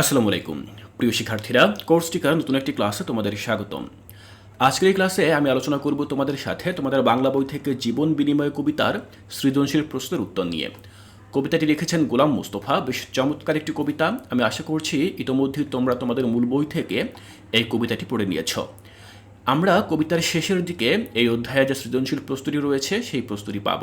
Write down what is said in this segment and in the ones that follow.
আসসালামু আলাইকুম। প্রিয় শিক্ষার্থীরা, কোর্স টিকার নতুন একটি ক্লাসে তোমাদের স্বাগতম। আজকের এই ক্লাসে আমি আলোচনা করব তোমাদের সাথে তোমাদের বাংলা বই থেকে জীবন বিনিময় কবিতার সৃজনশীল প্রশ্নের উত্তর নিয়ে। কবিতাটি লিখেছেন গোলাম মুস্তফা। বেশ চমৎকার একটি কবিতা। আমি আশা করছি ইতোমধ্যেই তোমরা তোমাদের মূল বই থেকে এই কবিতাটি পড়ে নিয়েছ। আমরা কবিতার শেষের দিকে এই অধ্যায়ে যে সৃজনশীল প্রস্তুতি রয়েছে, সেই প্রস্তুতি পাব।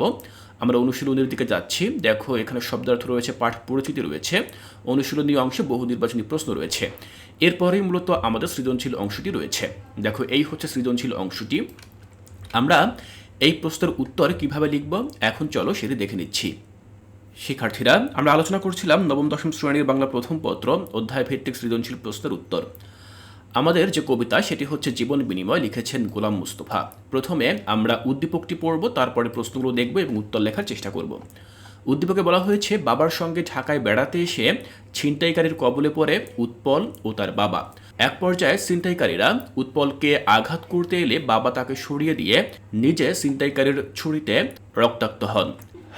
আমরা অনুশীলনের দিকে যাচ্ছি। দেখো, এখানে শব্দার্থ রয়েছে, পাঠ পরিচিতি রয়েছে। অনুশীলনী অংশে বহু নির্বাচনী প্রশ্ন রয়েছে। এরপরেই মূলত আমাদের সৃজনশীল অংশটি রয়েছে। দেখো, এই হচ্ছে সৃজনশীল অংশটি। আমরা এই প্রশ্নের উত্তর কীভাবে লিখব? এখন চলো সেটি দেখে নিচ্ছি। শিক্ষার্থীরা, আমরা আলোচনা করছিলাম নবম দশম শ্রেণির বাংলা প্রথম পত্র, অধ্যায় ভিত্তিক সৃজনশীল প্রশ্নের উত্তর। আমাদের যে কবিতা, সেটি হচ্ছে জীবন বিনিময় লিখেছেন গোলাম মুস্তফা। প্রথমে আমরা উদ্দীপকটি পড়ব, তারপরে প্রশ্নগুলো দেখব এবং উত্তর লেখার চেষ্টা করব। উদ্দীপকে বলা হয়েছে, বাবার সঙ্গে ঢাকায় বেড়াতে এসে ছিনতাইকারীর কবলে পড়ে উৎপল ও তার বাবা। এক পর্যায়ে ছিনতাইকারীরা উৎপলকে আঘাত করতে এলে বাবা তাকে সরিয়ে দিয়ে নিজে ছিনতাইকারীর ছুরিতে রক্তাক্ত হন।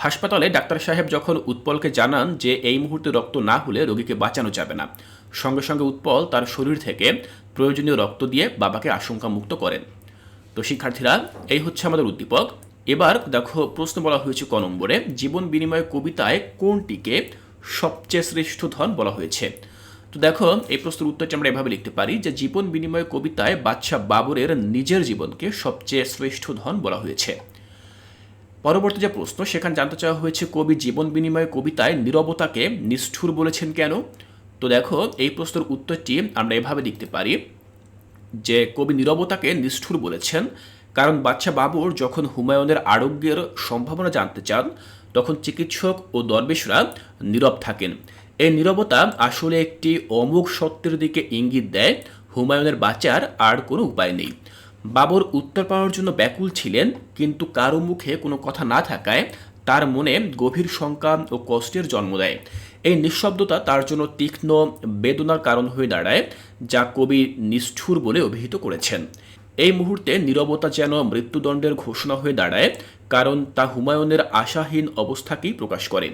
হাসপাতালে ডাক্তার সাহেব যখন উৎপলকে জানান যে এই মুহূর্তে রক্ত না হলে রোগীকে বাঁচানো যাবে না, সঙ্গে সঙ্গে উৎপল তার শরীর থেকে প্রয়োজনীয় রক্ত দিয়ে বাবাকে আশঙ্কা মুক্ত করেন। তো শিক্ষার্থীরা, এই হচ্ছে আমাদের উদ্দীপক। এবার দেখো, প্রশ্ন বলা হয়েছে ক নম্বরে, জীবন বিনিময় কবিতায় কোনটিকে সবচেয়ে শ্রেষ্ঠ ধন বলা হয়েছে? তো দেখো, এই প্রশ্নের উত্তরটি আমরা এভাবে লিখতে পারি যে, জীবন বিনিময় কবিতায় বাদশাহ বাবরের নিজের জীবনকে সবচেয়ে শ্রেষ্ঠ ধন বলা হয়েছে। পরবর্তী যে প্রশ্ন, সেখানে জানতে চাওয়া হয়েছে, কবি জীবন বিনিময় কবিতায় নীরবতাকে নিষ্ঠুর বলেছেন কেন? তো দেখো, এই প্রশ্নের উত্তরটি আমরা এভাবে লিখতে পারি যে, কবি নীরবতাকে নিষ্ঠুর বলেছেন, কারণ বাচ্চা বাবুর যখন হুমায়ুনের আরোগ্যের সম্ভাবনা জানতে চান, তখন চিকিৎসক ও দরবেশরা নীরব থাকেন। এই নীরবতা আসলে একটি অমোঘ সত্যের দিকে ইঙ্গিত দেয়, হুমায়ুনের বাঁচার আর কোনো উপায় নেই। বাবর উত্তর পাওয়ার জন্য ব্যাকুল ছিলেন, কিন্তু কারও মুখে কোনো কথা না থাকায় তার মনে গভীর শঙ্কা ও কষ্টের জন্ম দেয়। এই নিঃশব্দতা তার জন্য তীক্ষ্ণ বেদনার কারণ হয়ে দাঁড়ায়, যা কবি নিষ্ঠুর বলে অভিহিত করেছেন। এই মুহূর্তে নীরবতা যেন মৃত্যুদণ্ডের ঘোষণা হয়ে দাঁড়ায়, কারণ তা হুমায়ুনের আশাহীন অবস্থাকেই প্রকাশ করে।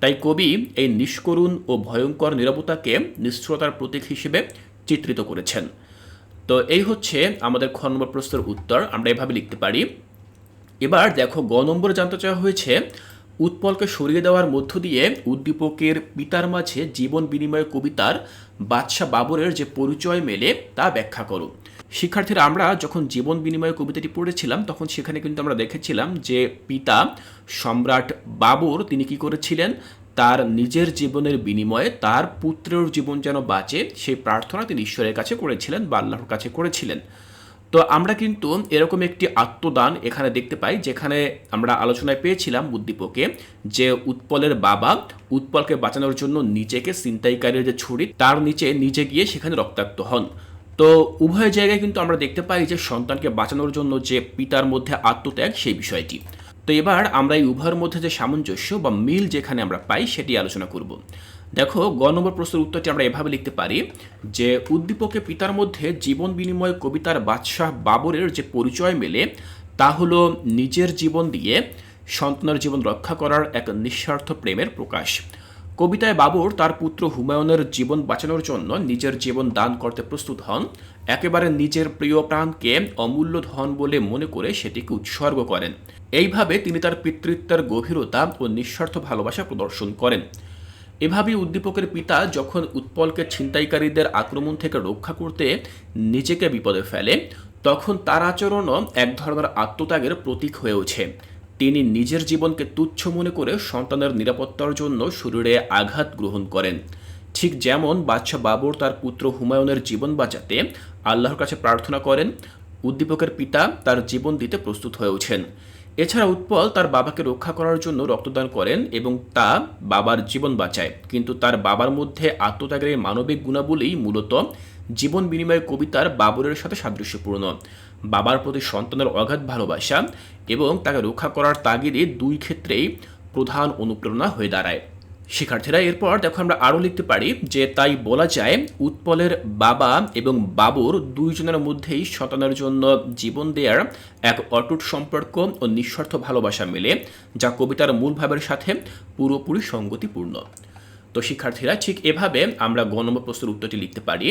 তাই কবি এই নিষ্করুণ ও ভয়ঙ্কর নীরবতাকে নিষ্ঠুরতার প্রতীক হিসেবে চিত্রিত করেছেন। তো এই হচ্ছে আমাদের খ নম্বর প্রশ্নের উত্তর, আমরা এভাবে লিখতে পারি। এবার দেখো, গ নম্বরে জানতে চাওয়া হয়েছে উৎপলকে সরিয়ে দেওয়ার মধ্য দিয়ে উদ্দীপকের পিতার মাঝে জীবন বিনিময় কবিতার বাদশাহ বাবরের যে পরিচয় মেলে তা ব্যাখ্যা করো। শিক্ষার্থীরা, আমরা যখন জীবন বিনিময় কবিতাটি পড়েছিলাম, তখন সেখানে কিন্তু আমরা দেখেছিলাম যে পিতা সম্রাট বাবর তিনি কি করেছিলেন? তার নিজের জীবনের বিনিময়ে তার পুত্রের জীবন যেন বাঁচে, সেই প্রার্থনা তিনি ঈশ্বরের কাছে করেছিলেন বা আল্লাহর কাছে করেছিলেন। তো আমরা কিন্তু এরকম একটি আত্মদান এখানে দেখতে পাই, যেখানে আমরা আলোচনায় পেয়েছিলাম উদ্দীপকে যে উৎপলের বাবা উৎপলকে বাঁচানোর জন্য নিজেকে ছিনতাইকারীর যে ছুরি, তার নিচে নিজে গিয়ে সেখানে রক্তাক্ত হন। তো উভয় জায়গায় কিন্তু আমরা দেখতে পাই যে সন্তানকে বাঁচানোর জন্য যে পিতার মধ্যে আত্মত্যাগ, সেই বিষয়টি। তো এবার আমরা এই উভয়ের মধ্যে যে সামঞ্জস্য বা মিল যেখানে আমরা পাই সেটি আলোচনা করব। দেখো, গ নম্বর প্রশ্নের উত্তরটি আমরা এভাবে লিখতে পারি যে, উদ্দীপকে পিতার মধ্যে জীবন বিনিময় কবিতার বাদশাহ বাবরের যে পরিচয় মেলে, তা হলো নিজের জীবন দিয়ে সন্তানের জীবন রক্ষা করার এক নিঃস্বার্থ প্রেমের প্রকাশ। কবিতায় বাবর তার পুত্র হুমায়ুনের জীবন বাঁচানোর জন্য নিজের জীবন দান করতে প্রস্তুত হন। একেবারে নিজের প্রিয় প্রাণকে অমূল্য ধন বলে মনে করে সেটিকে উৎসর্গ করেন। এইভাবে তিনি তার পিতৃত্বের গভীরতা ও নিঃস্বার্থ ভালোবাসা প্রদর্শন করেন। এভাবেই উদ্দীপকের পিতা যখন উৎপলকে ছিনতাইকারীদের আক্রমণ থেকে রক্ষা করতে নিজেকে বিপদে ফেলে, তখন তার আচরণও এক ধরনের আত্মত্যাগের প্রতীক হয়ে ওঠে। তিনি নিজের জীবনকে তুচ্ছ মনে করে সন্তানের নিরাপত্তার জন্য শরীরে আঘাত গ্রহণ করেন। ঠিক যেমন বাদশাহ বাবর তার পুত্র হুমায়ুনের জীবন বাঁচাতে আল্লাহর কাছে প্রার্থনা করেন, উদ্দীপকের পিতা তার জীবন দিতে প্রস্তুত হয়ে ওঠেন। এছাড়া উৎপল তার বাবাকে রক্ষা করার জন্য রক্তদান করেন এবং তা বাবার জীবন বাঁচায়। কিন্তু তার বাবার মধ্যে আত্মত্যাগের মানবিক গুণাবলী মূলত জীবন বিনিময় কবিতার বাবরের সাথে সাদৃশ্যপূর্ণ। বাবার প্রতি সন্তানের অগাধ ভালোবাসা এবং তাকে রক্ষা করার তাগিদে দুই ক্ষেত্রেই প্রধান অনুপ্রেরণা হয়ে দাঁড়ায়। শিক্ষার্থীরা এরপর দেখো আমরা আরও লিখতে পারি যে তাই বলা যায় উৎপলের বাবা এবং বাবুর দুইজনের মধ্যেই সন্তানের জন্য জীবন দেওয়ার এক অটুট সম্পর্ক ও নিঃস্বার্থ ভালোবাসা মেলে, যা কবিতার মূল ভাবের সাথে পুরোপুরি সঙ্গতিপূর্ণ। তো শিক্ষার্থীরা ঠিক এভাবে আমরা গ নম্বর প্রশ্নের উত্তরটি লিখতে পারি।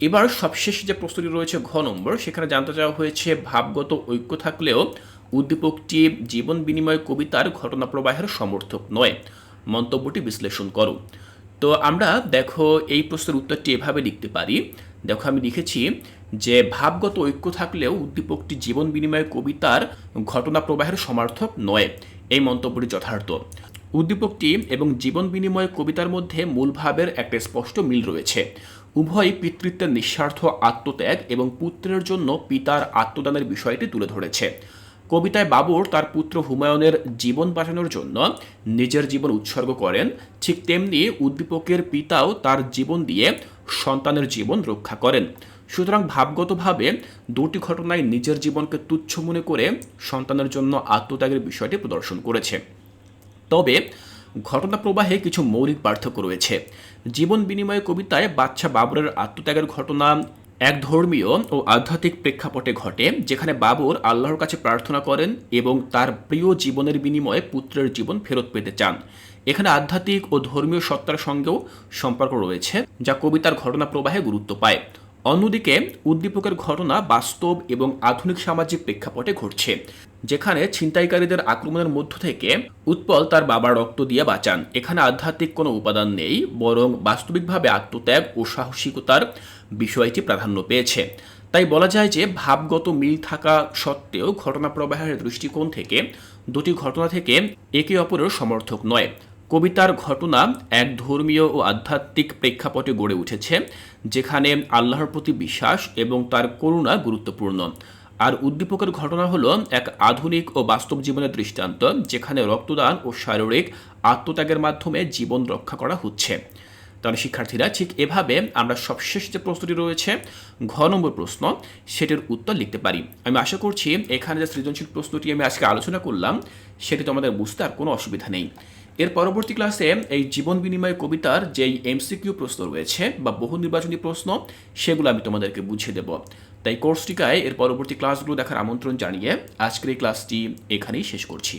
এবার সবশেষ যে প্রশ্নটি রয়েছে ঘ নম্বর, সেখানে জানতে চাওয়া হয়েছে, ভাবগত ঐক্য থাকলেও উদ্দীপকটি জীবন বিনিময় কবিতার ঘটনা প্রবাহের সমর্থক নয়। মন্তব্যটি বিশ্লেষণ করো। তো আমরা দেখো এই প্রশ্নের উত্তরটি এভাবে লিখতে পারি। দেখো আমি লিখেছি যে, ভাবগত ঐক্য থাকলেও উদ্দীপকটি জীবন বিনিময় কবিতার ঘটনা প্রবাহের সমার্থক নয়। এই মন্তব্যটি যথার্থ। উদ্দীপকটি এবং জীবন বিনিময় কবিতার মধ্যে মূল ভাবের একটা স্পষ্ট মিল রয়েছে। উভয় পিতৃত্বের নিঃস্বার্থ আত্মত্যাগ এবং পুত্রের জন্য পিতার আত্মদানের বিষয়টি তুলে ধরেছে। কবিতায় বাবর তার পুত্র হুমায়ুনের জীবন বাঁচানোর জন্য নিজের জীবন উৎসর্গ করেন, ঠিক তেমনি উদ্দীপকের পিতাও তার জীবন দিয়ে সন্তানের জীবন রক্ষা করেন। সুতরাং ভাবগতভাবে দুটি ঘটনায় নিজের জীবনকে তুচ্ছ মনে করে সন্তানের জন্য আত্মত্যাগের বিষয়টি প্রদর্শন করেছে। তবে ঘটনা প্রবাহে কিছু মৌলিক পার্থক্য রয়েছে। জীবন বিনিময় কবিতায় বাচ্চা বাবরের আত্মত্যাগের ঘটনা এক ধর্মীয় ও আধ্যাত্মিক প্রেক্ষাপটে ঘটে, যেখানে বাবর আল্লাহর কাছে প্রার্থনা করেন এবং তার প্রিয় জীবনের বিনিময়ে পুত্রের জীবন ফেরত পেতে চান। এখানে আধ্যাত্মিক ও ধর্মীয় সত্তার সঙ্গেও সম্পর্ক রয়েছে, যা কবিতার ঘটনা প্রবাহে গুরুত্ব পায়। অন্যদিকে উদ্দীপকের ঘটনা বাস্তব এবং আধুনিক সামাজিক প্রেক্ষাপটে ঘটছে, যেখানে ছিনতাইকারীদের আক্রমণের মধ্য থেকে উৎপল তার বাবার রক্ত দিয়ে বাঁচান। এখানে আধ্যাত্মিক কোনো উপাদান নেই, বরং বাস্তবিকভাবে আত্মত্যাগ ও সাহসিকতার বিষয়টি প্রাধান্য পেয়েছে। তাই বলা যায় যে ভাবগত মিল থাকা সত্ত্বেও ঘটনা প্রবাহের দৃষ্টিকোণ থেকে দুটি ঘটনা থেকে একে অপরের সমর্থক নয়। কবিতার ঘটনা এক ধর্মীয় ও আধ্যাত্মিক প্রেক্ষাপটে গড়ে উঠেছে, যেখানে আল্লাহর প্রতি বিশ্বাস এবং তার করুণা গুরুত্বপূর্ণ। আর উদ্দীপকের ঘটনা হলো এক আধুনিক ও বাস্তব জীবনের দৃষ্টান্ত, যেখানে রক্তদান ও শারীরিক আত্মত্যাগের মাধ্যমে জীবন রক্ষা করা হচ্ছে। তাহলে শিক্ষার্থীরা, ঠিক এভাবে আমরা সবশেষ যে প্রশ্নটি রয়েছে ঘ নম্বর প্রশ্ন, সেটির উত্তর লিখতে পারি। আমি আশা করছি এখানে যে সৃজনশীল প্রশ্নটি আমি আজকে আলোচনা করলাম, সেটি তোমাদের বুঝতে আর কোনো অসুবিধা নেই। এর পরবর্তী ক্লাসে এই জীবন বিনিময় কবিতার যেই এমসিকিউ প্রশ্ন রয়েছে বা বহু নির্বাচনী প্রশ্ন, সেগুলো আমি তোমাদেরকে বুঝিয়ে দেব। তাই কোর্সটিকায় এর পরবর্তী ক্লাসগুলো দেখার আমন্ত্রণ জানিয়ে আজকের এই ক্লাসটি এখানেই শেষ করছি।